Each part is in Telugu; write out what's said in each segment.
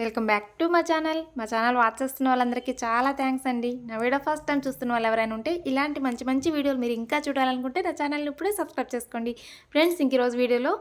వెల్కమ్ బ్యాక్ టు మా ఛానల్. మా ఛానల్ వాచ్ చేస్తున్న వాళ్ళందరికీ చాలా థ్యాంక్స్ అండి. నా వీడియో ఫస్ట్ టైం చూస్తున్న వాళ్ళు ఎవరైనా ఉంటే ఇలాంటి మంచి మంచి వీడియోలు మీరు ఇంకా చూడాలనుకుంటే నా ఛానల్ని ఇప్పుడే సబ్స్క్రైబ్ చేసుకోండి. ఫ్రెండ్స్ ఇంక ఈరోజు వీడియోలో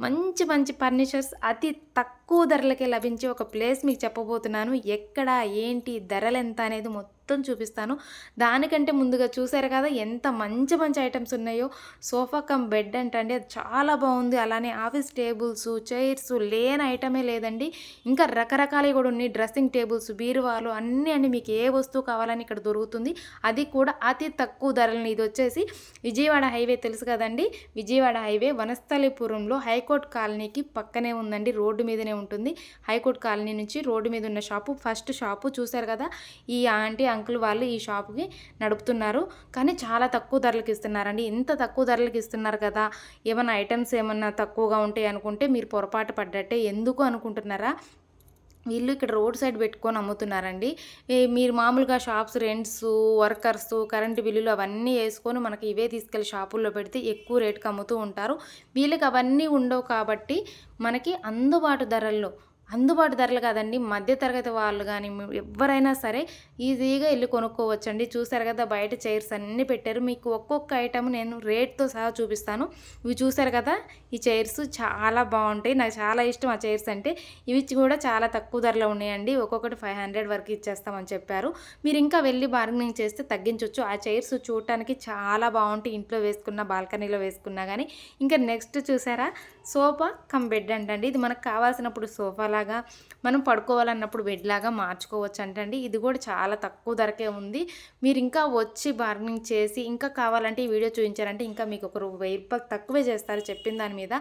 మంచి మంచి ఫర్నిచర్స్ అతి తక్కువ ధరలకే లభించే ఒక ప్లేస్ మీకు చెప్పబోతున్నాను. ఎక్కడ ఏంటి ధరలు ఎంత అనేది మొత్తం చూపిస్తాను. దానికంటే ముందుగా చూసారు కదా ఎంత మంచి మంచి ఐటమ్స్ ఉన్నాయో. సోఫా కమ్ బెడ్ అంటే అది చాలా బాగుంది. అలానే ఆఫీస్ టేబుల్స్ చైర్స్ లేని ఐటమే లేదండి. ఇంకా రకరకాలవి కూడా ఉన్నాయి. డ్రెస్సింగ్ టేబుల్స్ బీరువాలు అన్నీ అండి మీకు ఏ వస్తువు కావాలని ఇక్కడ దొరుకుతుంది. అది కూడా అతి తక్కువ ధరలని ఇది వచ్చేసి విజయవాడ హైవే తెలుసు కదండి. విజయవాడ హైవే వనస్థలిపురంలో హైకోర్టు కాలనీకి పక్కనే ఉందండి రోడ్డు మీదనే ఉంటుంది. హైకోర్టు కాలనీ నుంచి రోడ్డు మీద ఉన్న షాపు ఫస్ట్ షాపు చూశారు కదా ఈ ఆంటీ అంకుల్ వాళ్ళు ఈ షాపుకి నడుపుతున్నారు. కానీ చాలా తక్కువ ధరలకు ఇస్తున్నారండి. ఇంత తక్కువ ధరలకు ఇస్తున్నారు కదా ఏమైనా ఐటమ్స్ ఏమన్నా తక్కువగా ఉంటాయి అనుకుంటే మీరు పొరపాటు పడ్డట్టే ఎందుకు అనుకుంటున్నారా? వీళ్ళు ఇక్కడ రోడ్ సైడ్ పెట్టుకొని అమ్ముతున్నారండి. మీరు మామూలుగా షాప్స్ రెంట్స్ వర్కర్స్ కరెంటు బిల్లులు అవన్నీ వేసుకొని మనకి ఇవే తీసుకెళ్ళి షాపుల్లో పెడితే ఎక్కువ రేటుకి అమ్ముతూ ఉంటారు. వీళ్ళకి అవన్నీ ఉండవు కాబట్టి మనకి అందుబాటు ధరల్లో అందుబాటు ధరలు కాదండి. మధ్యతరగతి వాళ్ళు కానీ ఎవరైనా సరే ఈజీగా వెళ్ళి కొనుక్కోవచ్చండి. చూసారు కదా బయట చైర్స్ అన్నీ పెట్టారు. మీకు ఒక్కొక్క ఐటమ్ నేను రేట్తో సహా చూపిస్తాను. ఇవి చూసారు కదా ఈ చైర్స్ చాలా బాగుంటాయి. నాకు చాలా ఇష్టం ఆ చైర్స్ అంటే. ఇవి కూడా చాలా తక్కువ ధరలో ఉన్నాయండి. ఒక్కొక్కటి ఫైవ్ హండ్రెడ్ వరకు ఇచ్చేస్తామని చెప్పారు. మీరు ఇంకా వెళ్ళి బార్గెనింగ్ చేస్తే తగ్గించవచ్చు ఆ చైర్స్ చూడటానికి చాలా బాగుంటాయి. ఇంట్లో వేసుకున్న బాల్కనీలో వేసుకున్నా కానీ ఇంకా నెక్స్ట్ చూసారా సోఫా కమ్ బెడ్ అంటండి. ఇది మనకు కావాల్సినప్పుడు సోఫా లాగా మనం పడుకోవాలన్నప్పుడు బెడ్ లాగా మార్చుకోవచ్చు అంటండి. ఇది కూడా చాలా తక్కువ ధరకే ఉంది. మీరు ఇంకా వచ్చి బార్గనింగ్ చేసి ఇంకా కావాలంటే ఈ వీడియో చూపించారంటే ఇంకా మీకు ఒక వెయ్యి రూపాయలు తక్కువే చేస్తారు చెప్పిన దాని మీద.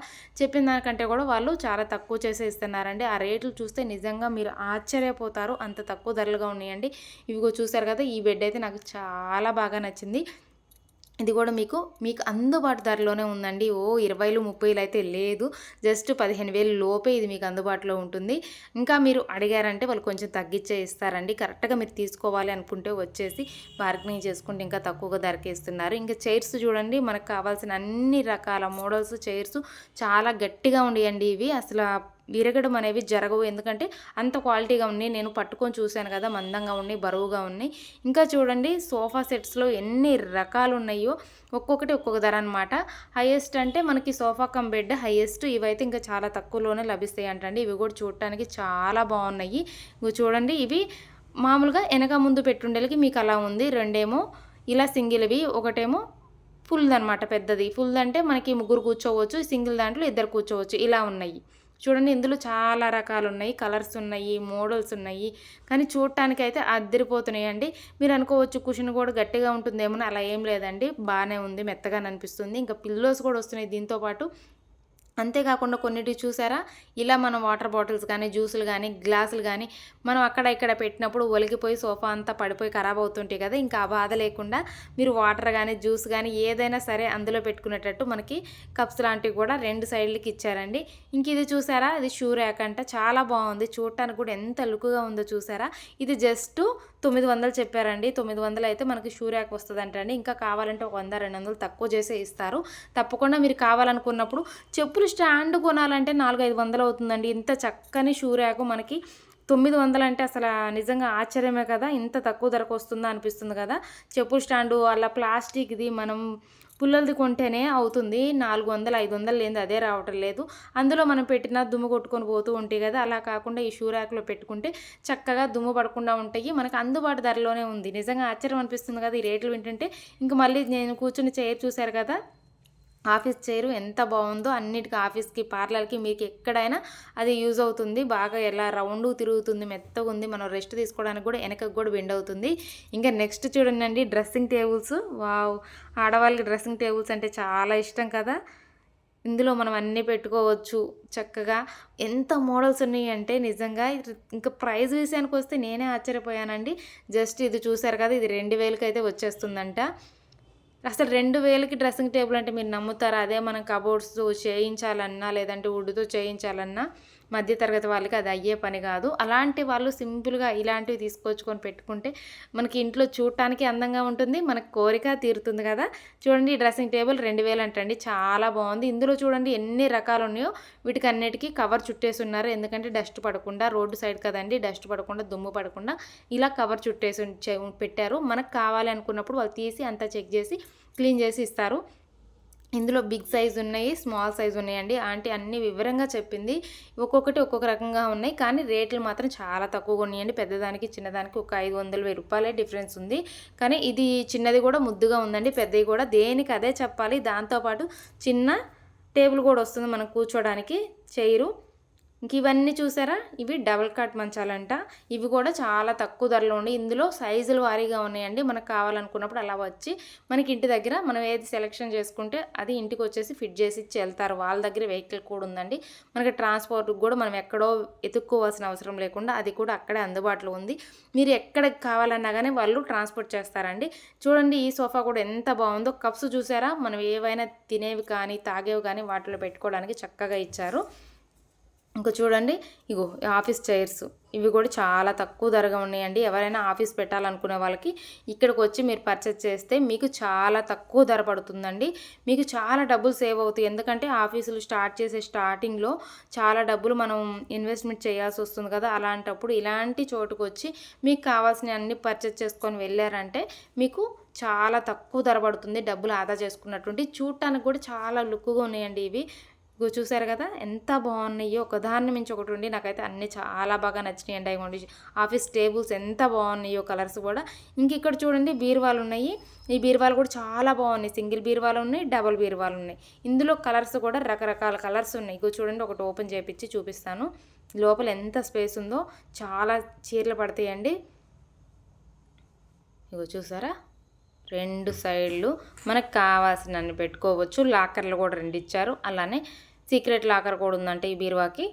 చెప్పిన దానికంటే కూడా వాళ్ళు చాలా తక్కువ చేసే ఇస్తున్నారండి. ఆ రేట్లు చూస్తే నిజంగా మీరు ఆశ్చర్యపోతారు. అంత తక్కువ ధరలుగా ఉన్నాయండి. ఇవిగో చూసారు కదా ఈ బెడ్ అయితే నాకు చాలా బాగా నచ్చింది. ఇది కూడా మీకు మీకు అందుబాటు ధరలోనే ఉందండి. ఓ ఇరవైలు ముప్పైలు అయితే లేదు. జస్ట్ పదిహేను వేలు లోపే ఇది మీకు అందుబాటులో ఉంటుంది. ఇంకా మీరు అడిగారంటే వాళ్ళు కొంచెం తగ్గించే ఇస్తారండి. కరెక్ట్గా మీరు తీసుకోవాలి అనుకుంటే వచ్చేసి బార్గెనింగ్ చేసుకుంటే ఇంకా తక్కువగా ధరకే ఇస్తున్నారు. ఇంకా చైర్స్ చూడండి మనకు కావాల్సిన అన్ని రకాల మోడల్స్ చైర్స్ చాలా గట్టిగా ఉండేయండి ఇవి. అసలు విరగడం అనేవి జరగవు. ఎందుకంటే అంత క్వాలిటీగా ఉన్నాయి. నేను పట్టుకొని చూశాను కదా మందంగా ఉన్నాయి బరువుగా ఉన్నాయి. ఇంకా చూడండి సోఫా సెట్స్లో ఎన్ని రకాలు ఉన్నాయో ఒక్కొక్కటి ఒక్కొక్క ధర అనమాట హైయెస్ట్ అంటే మనకి సోఫా కమ్ బెడ్ హైయెస్ట్ ఇవైతే ఇంకా చాలా తక్కువలోనే లభిస్తాయి అంటండి. ఇవి కూడా చూడటానికి చాలా బాగున్నాయి. ఇవి చూడండి ఇవి మామూలుగా వెనక ముందు పెట్టుండేలకి మీకు అలా ఉంది. రెండేమో ఇలా సింగిల్వి ఒకటేమో ఫుల్ది అనమాట పెద్దది. ఫుల్ అంటే మనకి ముగ్గురు కూర్చోవచ్చు సింగిల్ దాంట్లో ఇద్దరు కూర్చోవచ్చు. ఇలా ఉన్నాయి. చూడండి ఇందులో చాలా రకాలు ఉన్నాయి కలర్స్ ఉన్నాయి మోడల్స్ ఉన్నాయి. కానీ చూడటానికి అయితే అద్దరిపోతున్నాయి అండి మీరు అనుకోవచ్చు కుషన్ కూడా గట్టిగా ఉంటుందేమో అలా ఏం లేదండి. బాగానే ఉంది మెత్తగా అనిపిస్తుంది ఇంకా పిల్లోస్ కూడా వస్తున్నాయి దీంతోపాటు అంతేకాకుండా కొన్నిటి చూసారా? ఇలా మనం వాటర్ బాటిల్స్ కానీ జ్యూసులు కానీ గ్లాసులు కానీ మనం అక్కడ ఇక్కడ పెట్టినప్పుడు ఒలిగిపోయి సోఫా అంతా పడిపోయి ఖరాబ్ అవుతుంటాయి కదా! ఇంకా ఆ బాధ లేకుండా మీరు వాటర్ కానీ జ్యూస్ కానీ ఏదైనా సరే అందులో పెట్టుకునేటట్టు మనకి కప్స్ లాంటివి కూడా రెండు సైడ్లకి ఇచ్చారండి. ఇంక ఇది చూసారా? ఇది షూ ర్యాక్ అంట. చాలా బాగుంది. చూడటానికి కూడా ఎంత లుక్గా ఉందో చూసారా? ఇది జస్ట్ తొమ్మిది వందలు చెప్పారండి. తొమ్మిది వందలు అయితే మనకి షూ ర్యాక్ వస్తుందంటండి. ఇంకా కావాలంటే ఒక వంద రెండు వందలు తక్కువ చేసే ఇస్తారు. తప్పకుండా మీరు కావాలనుకున్నప్పుడు చెప్పు చెప్పులు స్టాండ్ కొనాలంటే నాలుగు ఐదు వందలు అవుతుందండి. ఇంత చక్కని షూ ర్యాకు మనకి తొమ్మిది వందలు అంటే అసలు నిజంగా ఆశ్చర్యమే కదా. ఇంత తక్కువ ధరకు వస్తుందా అనిపిస్తుంది కదా. చెప్పులు స్టాండు అలా ప్లాస్టిక్ది మనం పుల్లలది కొంటేనే అవుతుంది. నాలుగు వందలు ఐదు వందలు లేదు అదే రావటం లేదు. అందులో మనం పెట్టిన దుమ్ము కొట్టుకొని పోతూ ఉంటాయి కదా అలా కాకుండా ఈ షూ ర్యాక్లో పెట్టుకుంటే చక్కగా దుమ్ము పడకుండా ఉంటాయి. మనకు అందుబాటు ధరలోనే ఉంది. నిజంగా ఆశ్చర్యం అనిపిస్తుంది కదా ఈ రేట్లు వింటుంటే. ఇంక మళ్ళీ నేను కూర్చుని చైర్ చూశారు కదా. ఆఫీస్ చైరు ఎంత బాగుందో అన్నిటికీ ఆఫీస్కి పార్లర్కి మీకు ఎక్కడైనా అది యూజ్ అవుతుంది. బాగా ఎలా రౌండ్ తిరుగుతుంది మెత్తగా ఉంది మనం రెస్ట్ తీసుకోవడానికి కూడా వెనకకు కూడా బెండ్ అవుతుంది. ఇంకా నెక్స్ట్ చూడండి డ్రెస్సింగ్ టేబుల్స్. వావ్! ఆడవాళ్ళకి డ్రెస్సింగ్ టేబుల్స్ అంటే చాలా ఇష్టం కదా. ఇందులో మనం అన్నీ పెట్టుకోవచ్చు చక్కగా. ఎంత మోడల్స్ ఉన్నాయి అంటే నిజంగా ఇంకా ప్రైస్ విషయానికి వస్తే నేనే ఆశ్చర్యపోయానండి. జస్ట్ ఇది చూసారు కదా ఇది రెండు వేలకి అయితే వచ్చేస్తుందంట. అసలు రెండు వేలకి డ్రెస్సింగ్ టేబుల్ అంటే మీరు నమ్ముతారా? అదే మనం కబోర్డ్స్ చేయించాలన్నా లేదంటే వుడ్తో చేయించాలన్నా మధ్యతరగతి వాళ్ళకి అది అయ్యే పని కాదు. అలాంటి వాళ్ళు సింపుల్గా ఇలాంటివి తీసుకొచ్చుకొని పెట్టుకుంటే మనకి ఇంట్లో చూడటానికి అందంగా ఉంటుంది మనకు కోరిక తీరుతుంది కదా. చూడండి డ్రెస్సింగ్ టేబుల్ రెండు వేలు అంటండి. చాలా బాగుంది. ఇందులో చూడండి ఎన్ని రకాలు ఉన్నాయో వీటికి అన్నిటికీ కవర్ చుట్టేసి ఉన్నారు ఎందుకంటే డస్ట్ పడకుండా రోడ్డు సైడ్ కదండి డస్ట్ పడకుండా దుమ్ము పడకుండా ఇలా కవర్ చుట్టేసి పెట్టారు. మనకు కావాలి అనుకున్నప్పుడు వాళ్ళు తీసి అంతా చెక్ చేసి క్లీన్ చేసి ఇస్తారు. ఇందులో బిగ్ సైజ్ ఉన్నాయి స్మాల్ సైజ్ ఉన్నాయండి. ఆంటీ అన్ని వివరంగా చెప్పింది. ఒక్కొక్కటి ఒక్కొక్క రకంగా ఉన్నాయి. కానీ రేట్లు మాత్రం చాలా తక్కువగా ఉన్నాయండి. పెద్దదానికి చిన్నదానికి ఒక ఐదు వందల వెయ్యి రూపాయలే డిఫరెన్స్ ఉంది. కానీ ఇది చిన్నది కూడా ముద్దుగా ఉందండి. పెద్దది కూడా దేనికి అదే చెప్పాలి. దాంతోపాటు చిన్న టేబుల్ కూడా వస్తుంది మనం కూర్చోడానికి. చైరు. ఇంక ఇవన్నీ చూసారా? ఇవి డబల్ కాట్ మంచాలంట. ఇవి కూడా చాలా తక్కువ ధరలో ఉండి ఇందులో సైజులు వారీగా ఉన్నాయండి. మనకు కావాలనుకున్నప్పుడు అలా వచ్చి మనకి ఇంటి దగ్గర మనం ఏది సెలెక్షన్ చేసుకుంటే అది ఇంటికి వచ్చేసి ఫిట్ చేసి ఇచ్చి వెళ్తారు. వాళ్ళ దగ్గర వెహికల్ కూడా ఉందండి. మనకి ట్రాన్స్పోర్ట్కి కూడా మనం ఎక్కడో ఎత్తుక్కోవాల్సిన అవసరం లేకుండా అది కూడా అక్కడే అందుబాటులో ఉంది. మీరు ఎక్కడికి కావాలన్నా కానీ వాళ్ళు ట్రాన్స్పోర్ట్ చేస్తారండి. చూడండి ఈ సోఫా కూడా ఎంత బాగుందో. కప్స్ చూసారా? మనం ఏవైనా తినేవి కానీ తాగేవి కానీ వాటిలో పెట్టుకోవడానికి చక్కగా ఇచ్చారు. ఇంకా చూడండి ఇగో ఆఫీస్ చైర్స్. ఇవి కూడా చాలా తక్కువ ధరగా ఉన్నాయండి. ఎవరైనా ఆఫీస్ పెట్టాలనుకునే వాళ్ళకి ఇక్కడికి వచ్చి మీరు పర్చేస్ చేస్తే మీకు చాలా తక్కువ ధర పడుతుందండి. మీకు చాలా డబ్బులు సేవ్ అవుతాయి. ఎందుకంటే ఆఫీసులు స్టార్ట్ చేసే స్టార్టింగ్లో చాలా డబ్బులు మనం ఇన్వెస్ట్మెంట్ చేయాల్సి వస్తుంది కదా. అలాంటప్పుడు ఇలాంటి చోటుకు వచ్చి మీకు కావాల్సిన అన్ని పర్చేస్ చేసుకొని వెళ్ళారంటే మీకు చాలా తక్కువ ధర పడుతుంది. డబ్బులు ఆదా చేసుకున్నటువంటి చూడటానికి కూడా చాలా లుక్గా ఉన్నాయండి ఇవి. చూసారు కదా ఎంత బాగున్నాయో ఒకదాన్ని మించి ఒకటి ఉండి నాకైతే అన్నీ చాలా బాగా నచ్చినాయండి అవి ఆఫీస్ టేబుల్స్ ఎంత బాగున్నాయో కలర్స్ కూడా. ఇంక ఇక్కడ చూడండి బీరువాలు ఉన్నాయి. ఈ బీరువాలు కూడా చాలా బాగున్నాయి. సింగిల్ బీరువాలు ఉన్నాయి డబుల్ బీరువాలు ఉన్నాయి. ఇందులో కలర్స్ కూడా రకరకాల కలర్స్ ఉన్నాయి. ఇగో చూడండి ఒకటి ఓపెన్ చేపించి చూపిస్తాను. లోపల ఎంత స్పేస్ ఉందో చాలా చీరలు పడతాయండి. ఇగో చూసారా రెండు సైడ్లు మనకు కావాల్సినన్ని పెట్టుకోవచ్చు. లాకర్లు కూడా రెండు ఇచ్చారు. అలానే సీక్రెట్ లాకర్ కూడా ఉందంటే ఈ బీరువాకి.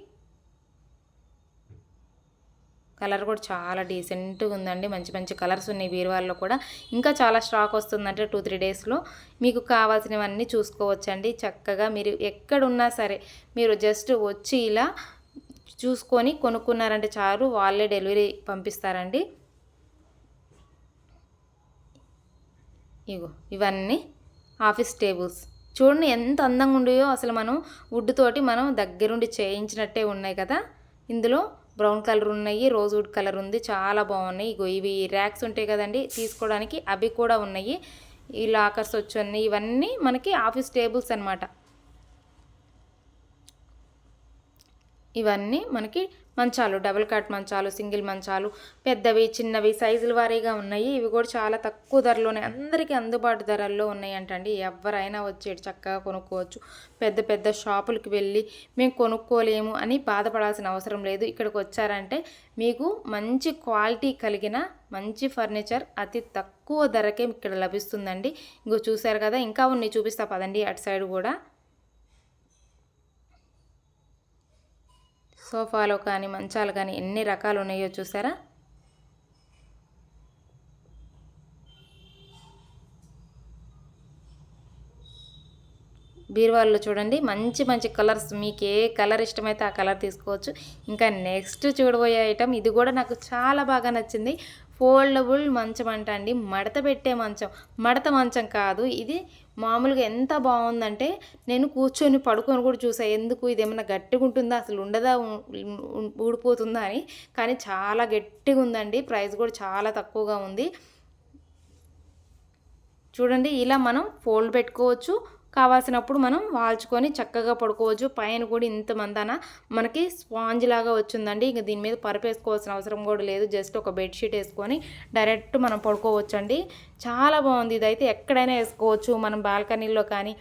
కలర్ కూడా చాలా డీసెంట్గా ఉందండి. మంచి మంచి కలర్స్ ఉన్నాయి బీరువాల్లో కూడా. ఇంకా చాలా స్టాక్ వస్తుందంటే టూ త్రీ డేస్లో. మీకు కావాల్సినవన్నీ చూసుకోవచ్చండి. చక్కగా మీరు ఎక్కడున్నా సరే మీరు జస్ట్ వచ్చి ఇలా చూసుకొని కొనుక్కున్నారంటే చాలు వాళ్ళే డెలివరీ పంపిస్తారండి. ఇగో ఇవన్నీ ఆఫీస్ టేబుల్స్. చూడండి ఎంత అందంగా ఉండేయో అసలు మనం వుడ్ తోటి మనం దగ్గరుండి చేయించినట్టే ఉన్నాయి కదా. ఇందులో బ్రౌన్ కలర్ ఉన్నాయి రోజ్ వుడ్ కలర్ ఉంది చాలా బాగున్నాయి. ఇగో ఇవి ర్యాక్స్ ఉంటాయి కదండి తీసుకోవడానికి అవి కూడా ఉన్నాయి. ఈ లాకర్స్ వచ్చి ఇవన్నీ మనకి ఆఫీస్ టేబుల్స్ అనమాట ఇవన్నీ మనకి మంచాలు డబుల్ కట్ మంచాలు సింగిల్ మంచాలు పెద్దవి చిన్నవి సైజుల వారీగా ఉన్నాయి. ఇవి కూడా చాలా తక్కువ ధరలోనే అందరికీ అందుబాటు ధరల్లో ఉన్నాయంటండి. ఎవరైనా వచ్చేటి చక్కగా కొనుక్కోవచ్చు. పెద్ద పెద్ద షాపులకి వెళ్ళి మేము కొనుక్కోలేము అని బాధపడాల్సిన అవసరం లేదు. ఇక్కడికి వచ్చారంటే మీకు మంచి క్వాలిటీ కలిగిన మంచి ఫర్నిచర్ అతి తక్కువ ధరకే ఇక్కడ లభిస్తుందండి. ఇంకో చూసారు కదా ఇంకా ఉన్నాయి చూపిస్తా పదండి. అటు సైడ్ కూడా సోఫాలో కానీ మంచాలు కానీ ఎన్ని రకాలు ఉన్నాయో చూసారా? బీరువాల్లో చూడండి మంచి మంచి కలర్స్. మీకు ఏ కలర్ ఇష్టమైతే ఆ కలర్ తీసుకోవచ్చు. ఇంకా నెక్స్ట్ చూడబోయే ఐటమ్ ఇది కూడా నాకు చాలా బాగా నచ్చింది. ఫోల్డబుల్ మంచం అంట అండి. మడత పెట్టే మంచం. మడత మంచం కాదు. ఇది మామూలుగా ఎంత బాగుందంటే నేను కూర్చొని పడుకొని కూడా చూసా. ఎందుకు ఇది ఏమైనా గట్టిగా ఉంటుందా? అసలు ఉండదా? ఊడిపోతుందా అని. కానీ చాలా గట్టిగా ఉందండి. ప్రైస్ కూడా చాలా తక్కువగా ఉంది. చూడండి ఇలా మనం ఫోల్డ్ పెట్టుకోవచ్చు. కావాల్సినప్పుడు మనం వాల్చుకొని చక్కగా పడుకోవచ్చు. పైన కూడా ఇంత మందాన మనకి స్పాంజ్ లాగా వచ్చిందండి. ఇంక దీని మీద పరుపేసుకోవాల్సిన అవసరం కూడా లేదు. జస్ట్ ఒక బెడ్షీట్ వేసుకొని డైరెక్ట్ మనం పడుకోవచ్చు అండి చాలా బాగుంది. ఇదైతే ఎక్కడైనా వేసుకోవచ్చు. మనం బాల్కనీలో కానీ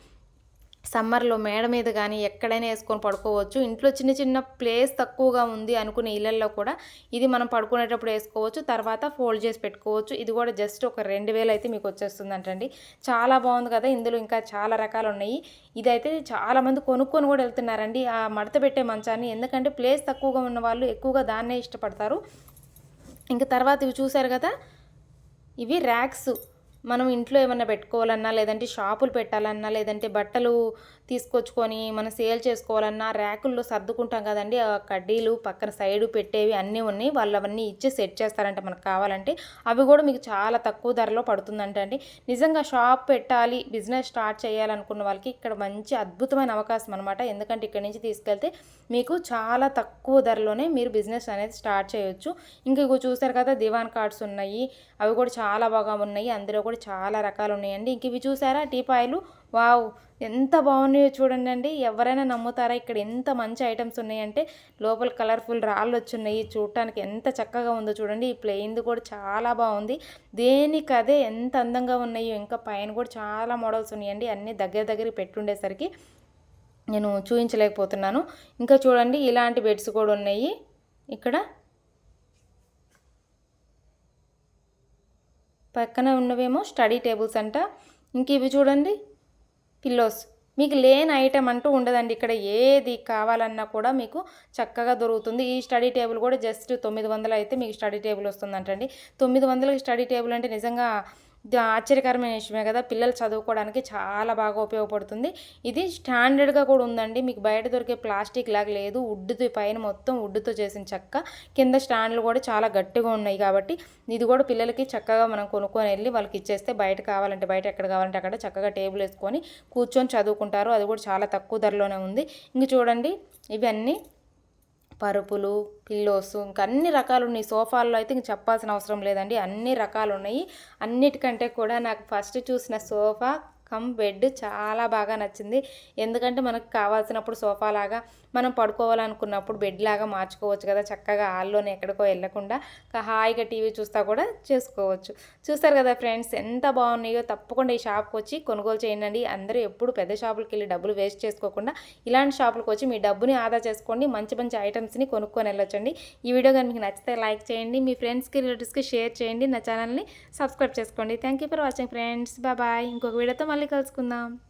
సమ్మర్లో మేడ మీద కానీ ఎక్కడైనా వేసుకొని పడుకోవచ్చు. ఇంట్లో చిన్న చిన్న ప్లేస్ తక్కువగా ఉంది అనుకునే ఇళ్ళల్లో కూడా ఇది మనం పడుకునేటప్పుడు వేసుకోవచ్చు. తర్వాత ఫోల్డ్ చేసి పెట్టుకోవచ్చు. ఇది కూడా జస్ట్ ఒక రెండు వేలు అయితే మీకు వచ్చేస్తుందంటండి. చాలా బాగుంది కదా! ఇందులో ఇంకా చాలా రకాలు ఉన్నాయి. ఇదైతే చాలామంది కొనుక్కొని కూడా వెళ్తున్నారండి. ఆ మడత పెట్టే మంచాన్ని. ఎందుకంటే ప్లేస్ తక్కువగా ఉన్న వాళ్ళు ఎక్కువగా దాన్నే ఇష్టపడతారు. ఇంకా తర్వాత ఇవి చూసారు కదా! ఇవి ర్యాక్స్. మనం ఇంట్లో ఏమన్నా పెట్టుకోవాలన్నా లేదంటే షాపులు పెట్టాలన్నా లేదంటే బట్టలు తీసుకొచ్చుకొని మనం సేల్ చేసుకోవాలన్నా ర్యాకుల్లో సర్దుకుంటాం కదండి. ఆ కడ్డీలు పక్కన సైడ్ పెట్టేవి అన్నీ ఉన్నాయి. వాళ్ళు అవన్నీ ఇచ్చి సెట్ చేస్తారంట మనకు కావాలంటే. అవి కూడా మీకు చాలా తక్కువ ధరలో పడుతుందంట అండి. నిజంగా షాప్ పెట్టాలి బిజినెస్ స్టార్ట్ చేయాలనుకున్న వాళ్ళకి ఇక్కడ మంచి అద్భుతమైన అవకాశం అనమాట ఎందుకంటే ఇక్కడ నుంచి తీసుకెళ్తే మీకు చాలా తక్కువ ధరలోనే మీరు బిజినెస్ అనేది స్టార్ట్ చేయొచ్చు. ఇంకా ఇగో చూసారు కదా దివాన్ కార్డ్స్ ఉన్నాయి. అవి కూడా చాలా బాగా ఉన్నాయి. అందులో కూడా చాలా రకాలు ఉన్నాయండి. ఇంక ఇవి చూసారా టీపాయిలు? వావ్ ఎంత బాగున్నాయో చూడండి అండి. ఎవరైనా నమ్ముతారా? ఇక్కడ ఎంత మంచి ఐటమ్స్ ఉన్నాయంటే లోపల కలర్ఫుల్ రాళ్ళు వచ్చున్నాయి. చూడటానికి ఎంత చక్కగా ఉందో చూడండి. ఈ ప్లెయిన్ది కూడా చాలా బాగుంది. దేనికి అదే ఎంత అందంగా ఉన్నాయో ఇంకా పైన కూడా చాలా మోడల్స్ ఉన్నాయండి. అన్నీ దగ్గర దగ్గర పెట్టుండేసరికి నేను చూపించలేకపోతున్నాను ఇంకా చూడండి ఇలాంటి బెడ్స్ కూడా ఉన్నాయి. ఇక్కడ పక్కన ఉన్నవేమో స్టడీ టేబుల్స్ అంట. ఇంక ఇవి చూడండి. పిల్లోస్ మీకు లేని ఐటెం అంటూ ఉండదండి. ఇక్కడ ఏది కావాలన్నా కూడా మీకు చక్కగా దొరుకుతుంది. ఈ స్టడీ టేబుల్ కూడా జస్ట్ తొమ్మిది వందలు అయితే మీకు స్టడీ టేబుల్ వస్తుందంటండి. తొమ్మిది వందలకి స్టడీ టేబుల్ అంటే నిజంగా ఆశ్చర్యకరమైన విషయమే కదా. పిల్లలు చదువుకోవడానికి చాలా బాగా ఉపయోగపడుతుంది. ఇది స్టాండర్డ్గా కూడా ఉందండి. మీకు బయట దొరికే ప్లాస్టిక్ లాగా లేదు. ఉడ్డుతో పైన మొత్తం ఉడ్డుతో చేసిన చెక్క. కింద స్టాండ్లు కూడా చాలా గట్టిగా ఉన్నాయి కాబట్టి ఇది కూడా పిల్లలకి చక్కగా మనం కొనుక్కొని వెళ్ళి వాళ్ళకి ఇచ్చేస్తే బయట కావాలంటే బయట ఎక్కడ కావాలంటే అక్కడ చక్కగా టేబుల్ వేసుకొని కూర్చొని చదువుకుంటారు. అది కూడా చాలా తక్కువ ధరలోనే ఉంది. ఇంక చూడండి ఇవన్నీ పరుపులు పిల్లోస్ ఇంకా అన్ని రకాలు ఉన్నాయి. సోఫాల్లో అయితే ఇంక చెప్పాల్సిన అవసరం లేదండి. అన్ని రకాలు ఉన్నాయి. అన్నిటికంటే కూడా నాకు ఫస్ట్ చూసిన సోఫా కమ్ బెడ్ చాలా బాగా నచ్చింది. ఎందుకంటే మనకు కావాల్సినప్పుడు సోఫా లాగా మనం పడుకోవాలనుకున్నప్పుడు బెడ్ లాగా మార్చుకోవచ్చు కదా. చక్కగా హాల్లోనే ఎక్కడికో వెళ్ళకుండా హాయిగా టీవీ చూస్తా కూడా చేసుకోవచ్చు. చూస్తారు కదా ఫ్రెండ్స్ ఎంత బాగున్నాయో తప్పకుండా ఈ షాప్కి వచ్చి కొనుగోలు చేయండి అందరూ ఎప్పుడు పెద్ద షాపులకి వెళ్ళి డబ్బులు వేస్ట్ చేసుకోకుండా ఇలాంటి షాపులకు వచ్చి మీ డబ్బుని ఆదా చేసుకోండి. మంచి మంచి ఐటమ్స్ని కొనుక్కొని వెళ్ళొచ్చండి. ఈ వీడియో కానీ మీకు నచ్చితే లైక్ చేయండి. మీ ఫ్రెండ్స్కి రిలేటివ్స్కి షేర్ చేయండి. నా ఛానల్ని సబ్స్క్రైబ్ చేసుకోండి. Thank you for watching friends. Bye. ఇంకొక వీడియోతో మళ్ళీ కలుసుకుందాం.